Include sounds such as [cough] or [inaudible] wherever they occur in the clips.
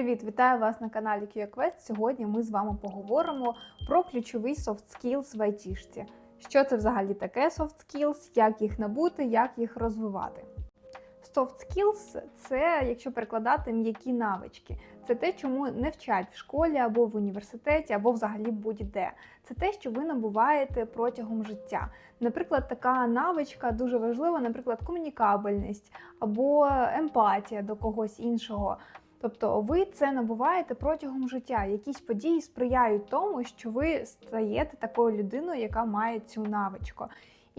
Привіт, вітаю вас на каналі QQuest. Сьогодні ми з вами поговоримо про ключові soft skills в айтішці. Що це взагалі таке soft skills, як їх набути, як їх розвивати. Soft skills – це, якщо перекладати, м'які навички. Це те, чому не вчать в школі або в університеті, або взагалі будь-де. Це те, що ви набуваєте протягом життя. Наприклад, така навичка дуже важлива, наприклад, комунікабельність або емпатія до когось іншого. Тобто ви це набуваєте протягом життя. Якісь події сприяють тому, що ви стаєте такою людиною, яка має цю навичку.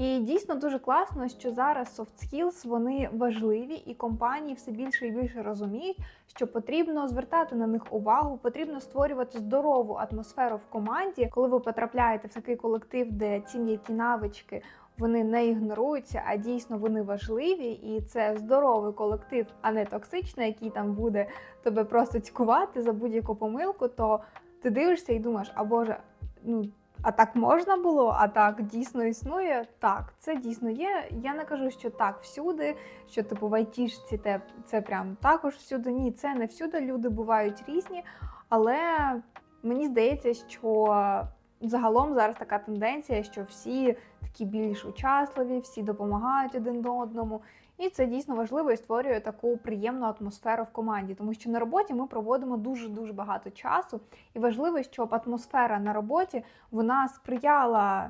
І дійсно дуже класно, що зараз soft skills, вони важливі, і компанії все більше і більше розуміють, що потрібно звертати на них увагу, потрібно створювати здорову атмосферу в команді, коли ви потрапляєте в такий колектив, де ці м'які навички. Вони не ігноруються, а дійсно вони важливі, і це здоровий колектив, а не токсичний, який там буде тебе просто цькувати за будь-яку помилку. То ти дивишся і думаєш, а Боже, ну а так можна було, а так дійсно існує. Так, це дійсно є. Я не кажу, що так всюди, що типу в айтішці те це прям також всюди. Ні, це не всюди. Люди бувають різні, але мені здається, що загалом зараз така тенденція, що всі такі більш учасливі, всі допомагають один одному. І це дійсно важливо і створює таку приємну атмосферу в команді, тому що на роботі ми проводимо дуже дуже багато часу, і важливо, щоб атмосфера на роботі вона сприяла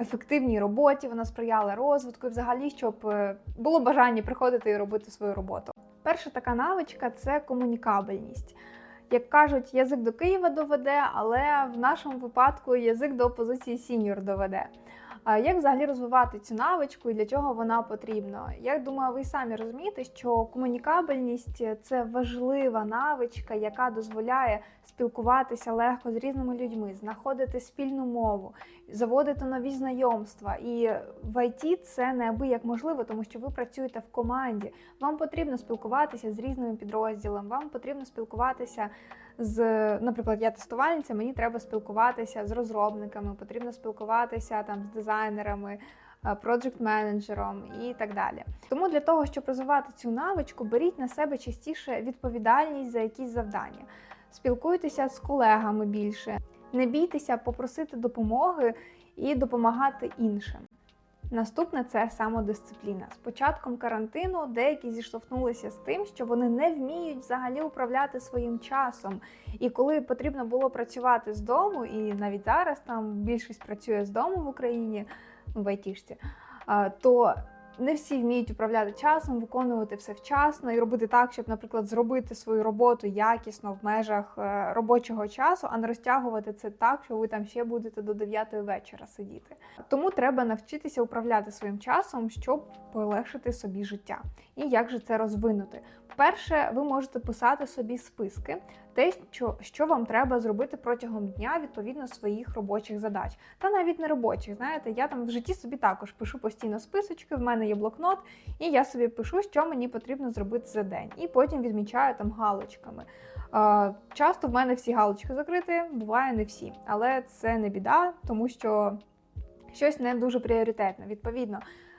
ефективній роботі, вона сприяла розвитку, і взагалі, щоб е, було бажання приходити і робити свою роботу. Перша така навичка це комунікабельність. Як кажуть, язик до Києва доведе, але в нашому випадку язик до позиції сіньор доведе. Як взагалі розвивати цю навичку і для чого вона потрібна? Я думаю, ви самі розумієте, що комунікабельність це важлива навичка, яка дозволяє спілкуватися легко з різними людьми, знаходити спільну мову, заводити нові знайомства. І в ІТ це неабияк можливо, тому що ви працюєте в команді. Вам потрібно спілкуватися з різними підрозділами, вам потрібно спілкуватися з, наприклад, я тестувальниця, мені треба спілкуватися з розробниками, потрібно спілкуватися там з дизайнерами. Проджект менеджером і так далі. Тому для того, щоб розвивати цю навичку, беріть на себе частіше відповідальність за якісь завдання, спілкуйтеся з колегами більше, не бійтеся попросити допомоги і допомагати іншим. Наступне це самодисципліна. З початком карантину деякі зіштовхнулися з тим, що вони не вміють взагалі управляти своїм часом. І коли потрібно було працювати з дому, і навіть зараз там більшість працює з дому в Україні в айтішці, то не всі вміють управляти часом, виконувати все вчасно і робити так, щоб, наприклад, зробити свою роботу якісно в межах е, робочого часу, а не розтягувати це так, що ви там ще будете до 9 вечора сидіти. Тому треба навчитися управляти своїм часом, щоб полегшити собі життя. І як же це розвинути? Перше, ви можете писати собі списки, те, що що вам треба зробити протягом дня відповідно своїх робочих задач. Та навіть не робочих. Знаєте, я там в житті собі також пишу постійно списочки, в мене є блокнот, і я собі пишу, що мені потрібно зробити за день. І потім відмічаю там галочками. Часто в мене всі галочки закриті, буває не всі, але це не біда, тому що щось не дуже пріоритетне. Відповідно.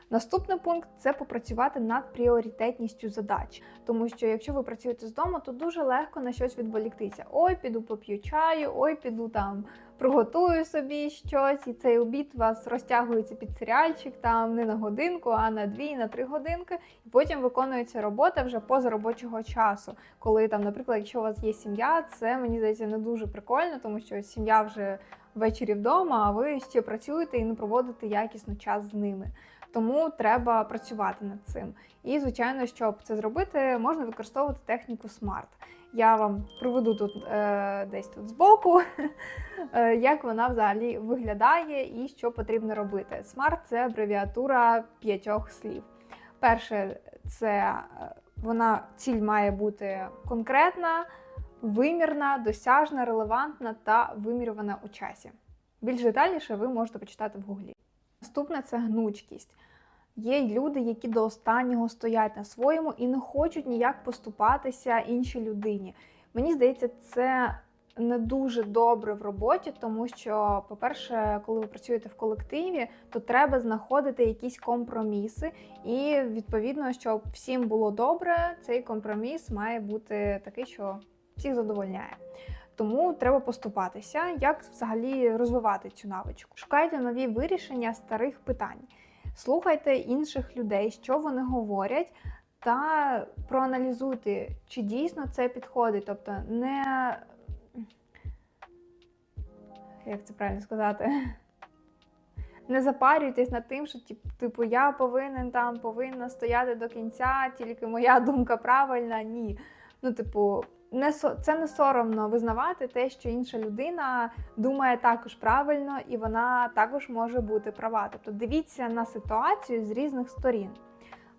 Наступний пункт це попрацювати над пріоритетністю задач, тому що якщо ви працюєте з дому, то дуже легко на щось відволіктися. Ой, піду поп'ю чаю, ой, піду там приготую собі щось, і цей обід у вас розтягується під серіальчик там не на годинку, а на дві, на три годинки. І потім виконується робота вже поза робочого часу. Коли там, наприклад, якщо у вас є сім'я, це мені здається не дуже прикольно, тому що сім'я вже ввечері вдома, а ви ще працюєте і не проводите якісно час з ними. Тому треба працювати над цим. І, звичайно, щоб це зробити, можна використовувати техніку SMART. Я вам приведу тут е, десь тут збоку, [laughs] е, як вона взагалі виглядає і що потрібно робити. SMART це абревіатура п'ятьох слів. Перше, це е, вона ціль має бути конкретна, вимірна, досяжна, релевантна та вимірювана у часі. Більш детальніше ви можете почитати в гуглі. Наступне це гнучкість. Є люди, які до останнього стоять на своєму і не хочуть ніяк поступатися іншій людині. Мені здається, це не дуже добре в роботі, тому що, по-перше, коли ви працюєте в колективі, то треба знаходити якісь компроміси, і відповідно, щоб всім було добре, цей компроміс має бути такий, що всіх задовольняє. Тому треба поступатися, як взагалі розвивати цю навичку. Шукайте нові вирішення старих питань, слухайте інших людей, що вони говорять, та проаналізуйте, чи дійсно це підходить. Тобто, не як це правильно сказати? [laughs] Не запарюйтесь над тим, що типу я повинен там повинна стояти до кінця, тільки моя думка правильна. Ні. Ну, типу, не це не соромно визнавати те, що інша людина думає також правильно, і вона також може бути права. Тобто дивіться на ситуацію з різних сторін.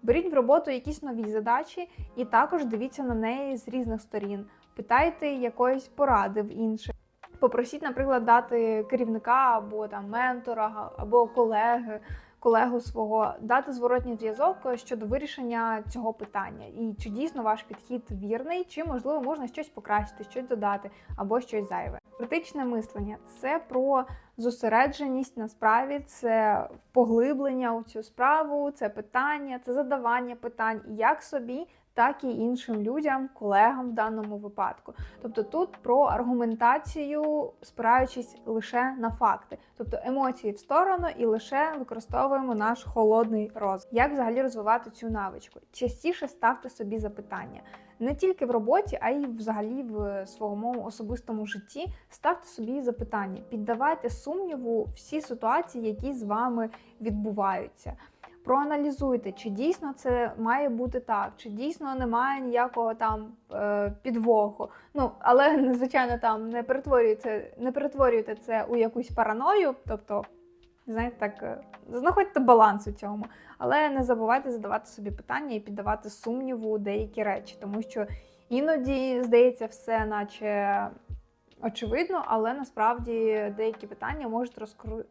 Беріть в роботу якісь нові задачі, і також дивіться на неї з різних сторін. Питайте якоїсь поради в інших. Попросіть, наприклад, дати керівника або там ментора, або колеги, колегу свого, дати зворотній зв'язок щодо вирішення цього питання. І чи дійсно ваш підхід вірний, чи можливо можна щось покращити, щось додати, або щось зайве. Критичне мислення це про зосередженість на справі, це поглиблення у цю справу, це питання, це задавання питань як собі, так і іншим людям, колегам в даному випадку. Тобто тут про аргументацію, спираючись лише на факти, тобто емоції в сторону і лише використовуємо наш холодний розум. Як взагалі розвивати цю навичку? Частіше ставте собі запитання. Не тільки в роботі, а й взагалі в своєму особистому житті ставте собі запитання, піддавайте сумніву всі ситуації, які з вами відбуваються проаналізуйте, чи дійсно це має бути так, чи дійсно немає ніякого там е, підвоху. Ну, але звичайно, там не перетворюйте, не перетворюйте це у якусь параною, тобто. Знаєте, так, е, знаходьте баланс у цьому, але не забувайте задавати собі питання і піддавати сумніву деякі речі, тому що іноді здається все, наче очевидно, але насправді деякі питання можуть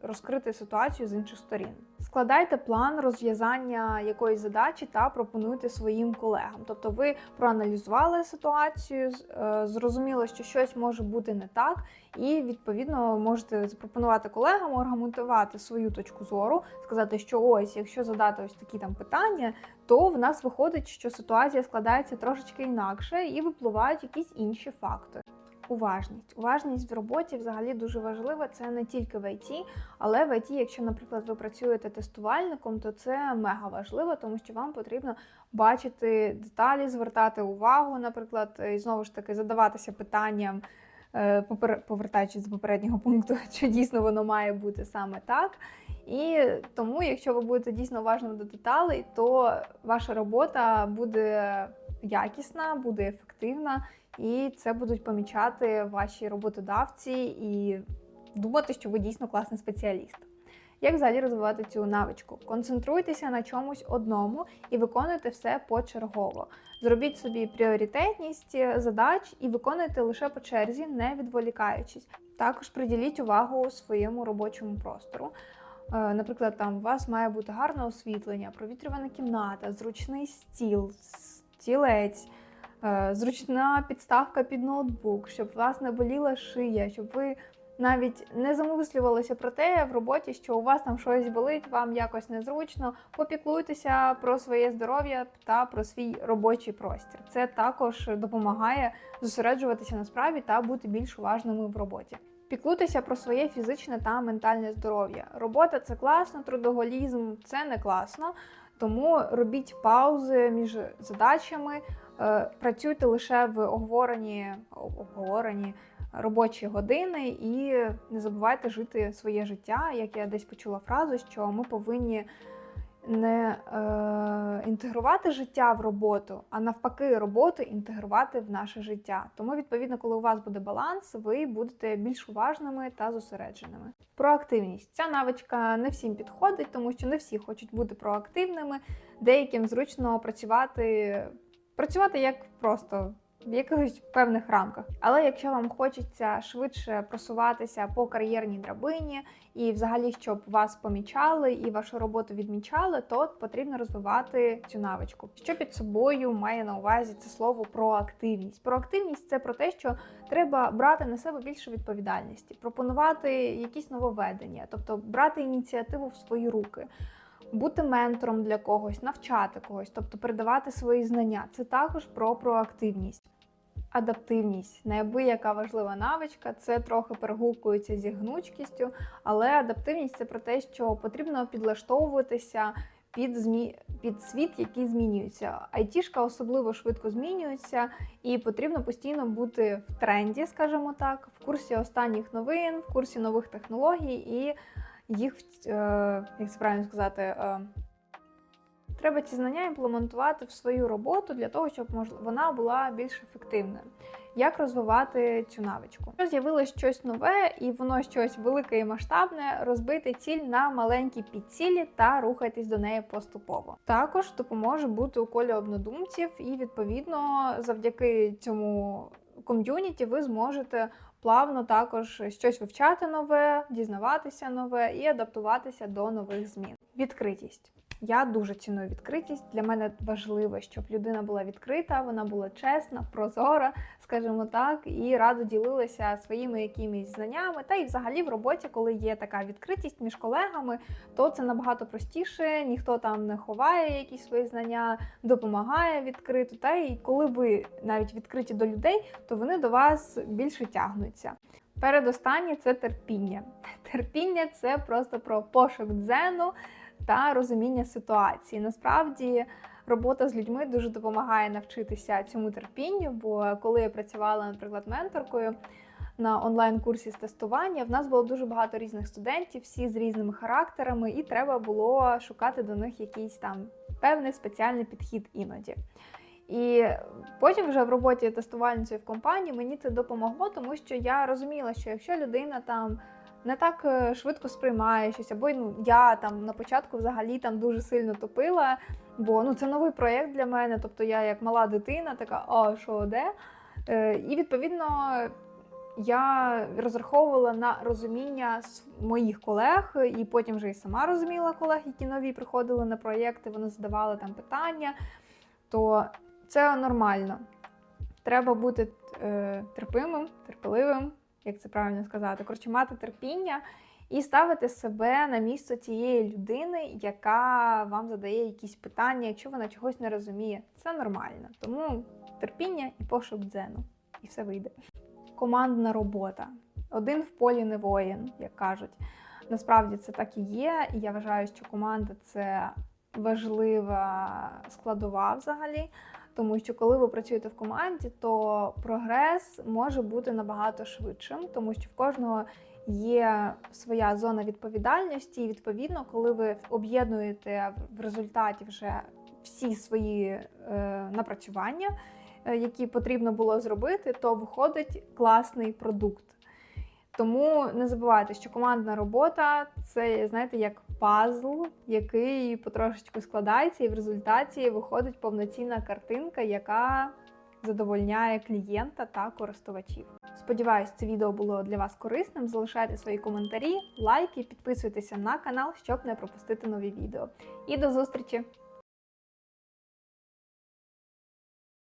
розкрити ситуацію з інших сторін. Складайте план розв'язання якоїсь задачі та пропонуйте своїм колегам. Тобто, ви проаналізували ситуацію, е, зрозуміли, що щось може бути не так, і відповідно можете запропонувати колегам аргументувати свою точку зору, сказати, що ось, якщо задати ось такі там питання, то в нас виходить, що ситуація складається трошечки інакше і випливають якісь інші факти. Уважність. Уважність в роботі взагалі дуже важлива. Це не тільки в ІТ, але в ІТ, якщо, наприклад, ви працюєте тестувальником, то це мега важливо, тому що вам потрібно бачити деталі, звертати увагу, наприклад, і знову ж таки задаватися питанням, е, повертаючись з попереднього пункту, [laughs] чи дійсно воно має бути саме так. І тому, якщо ви будете дійсно уважними до деталей, то ваша робота буде якісна, буде ефективна і це будуть помічати ваші роботодавці і думати, що ви дійсно класний спеціаліст. Як взагалі розвивати цю навичку? Концентруйтеся на чомусь одному і виконуйте все почергово. Зробіть собі пріоритетність задач і виконуйте лише по черзі, не відволікаючись. Також приділіть увагу своєму робочому простору. Е, наприклад, там у вас має бути гарне освітлення, провітрювана кімната, зручний стіл, стілець. Е, зручна підставка під ноутбук, щоб вас не боліла шия, щоб ви навіть не замислювалися про те в роботі, що у вас там щось болить, вам якось незручно. Попіклуйтеся про своє здоров'я та про свій робочий простір. Це також допомагає зосереджуватися на справі та бути більш уважними в роботі. Піклуйтеся про своє фізичне та ментальне здоров'я. Робота це класно, трудоголізм це не класно. Тому робіть паузи між задачами, працюйте лише в оговорені, обговорені робочі години і не забувайте жити своє життя. Як я десь почула фразу, що ми повинні не е, інтегрувати життя в роботу, а навпаки, роботу інтегрувати в наше життя. Тому, відповідно, коли у вас буде баланс, ви будете більш уважними та зосередженими. Проактивність ця навичка не всім підходить, тому що не всі хочуть бути проактивними, деяким зручно працювати працювати як просто в якихось певних рамках. Але якщо вам хочеться швидше просуватися по кар'єрній драбині, і взагалі, щоб вас помічали і вашу роботу відмічали, то потрібно розвивати цю навичку. Що під собою має на увазі це слово проактивність? Проактивність це про те, що треба брати на себе більше відповідальності, пропонувати якісь нововведення, тобто брати ініціативу в свої руки бути ментором для когось, навчати когось, тобто передавати свої знання. Це також про проактивність. Адаптивність неабияка важлива навичка, це трохи перегукується зі гнучкістю, але адаптивність це про те, що потрібно підлаштовуватися під змі... під світ, який змінюється. Айтішка особливо швидко змінюється, і потрібно постійно бути в тренді, скажімо так, в курсі останніх новин, в курсі нових технологій, і їх, е, як це правильно сказати, е, Треба ці знання імплементувати в свою роботу для того, щоб вона була більш ефективною. Як розвивати цю навичку? Якщо з'явилось щось нове і воно щось велике і масштабне, розбити ціль на маленькі підцілі та рухайтесь до неї поступово. Також допоможе бути у колі однодумців, і відповідно завдяки цьому ком'юніті ви зможете плавно також щось вивчати нове, дізнаватися нове і адаптуватися до нових змін. Відкритість. Я дуже ціную відкритість. Для мене важливо, щоб людина була відкрита, вона була чесна, прозора, скажімо так, і радо ділилася своїми якимись знаннями. Та й взагалі в роботі, коли є така відкритість між колегами, то це набагато простіше, ніхто там не ховає якісь свої знання, допомагає відкрито. Та й коли ви навіть відкриті до людей, то вони до вас більше тягнуться. Передостаннє це терпіння. Терпіння це просто про пошук дзену та розуміння ситуації. Насправді робота з людьми дуже допомагає навчитися цьому терпінню, бо коли я працювала, наприклад, менторкою. На онлайн-курсі з тестування в нас було дуже багато різних студентів, всі з різними характерами, і треба було шукати до них якийсь там певний спеціальний підхід іноді. І потім, вже в роботі тестувальницею в компанії, мені це допомогло, тому що я розуміла, що якщо людина там не так е, швидко сприймає щось, або ну я там на початку взагалі там дуже сильно топила, бо ну це новий проєкт для мене. Тобто я як мала дитина, така а що де? Е, і відповідно. Я розраховувала на розуміння моїх колег, і потім вже і сама розуміла колег, які нові приходили на проєкти, вони задавали там питання. То це нормально. Треба бути е, терпимим, терпеливим, як це правильно сказати, коротше, мати терпіння і ставити себе на місце тієї людини, яка вам задає якісь питання, якщо вона чогось не розуміє. Це нормально. Тому терпіння і пошук дзену, і все вийде. Командна робота. Один в полі не воїн, як кажуть. Насправді це так і є, і я вважаю, що команда це важлива складова взагалі. Тому що коли ви працюєте в команді, то прогрес може бути набагато швидшим, тому що в кожного є своя зона відповідальності, і відповідно, коли ви об'єднуєте в результаті вже всі свої е, напрацювання, е, які потрібно було зробити, то виходить класний продукт. Тому не забувайте, що командна робота це, знаєте, як пазл, який потрошечку складається, і в результаті виходить повноцінна картинка, яка задовольняє клієнта та користувачів. Сподіваюсь, це відео було для вас корисним. Залишайте свої коментарі, лайки, підписуйтеся на канал, щоб не пропустити нові відео. І до зустрічі!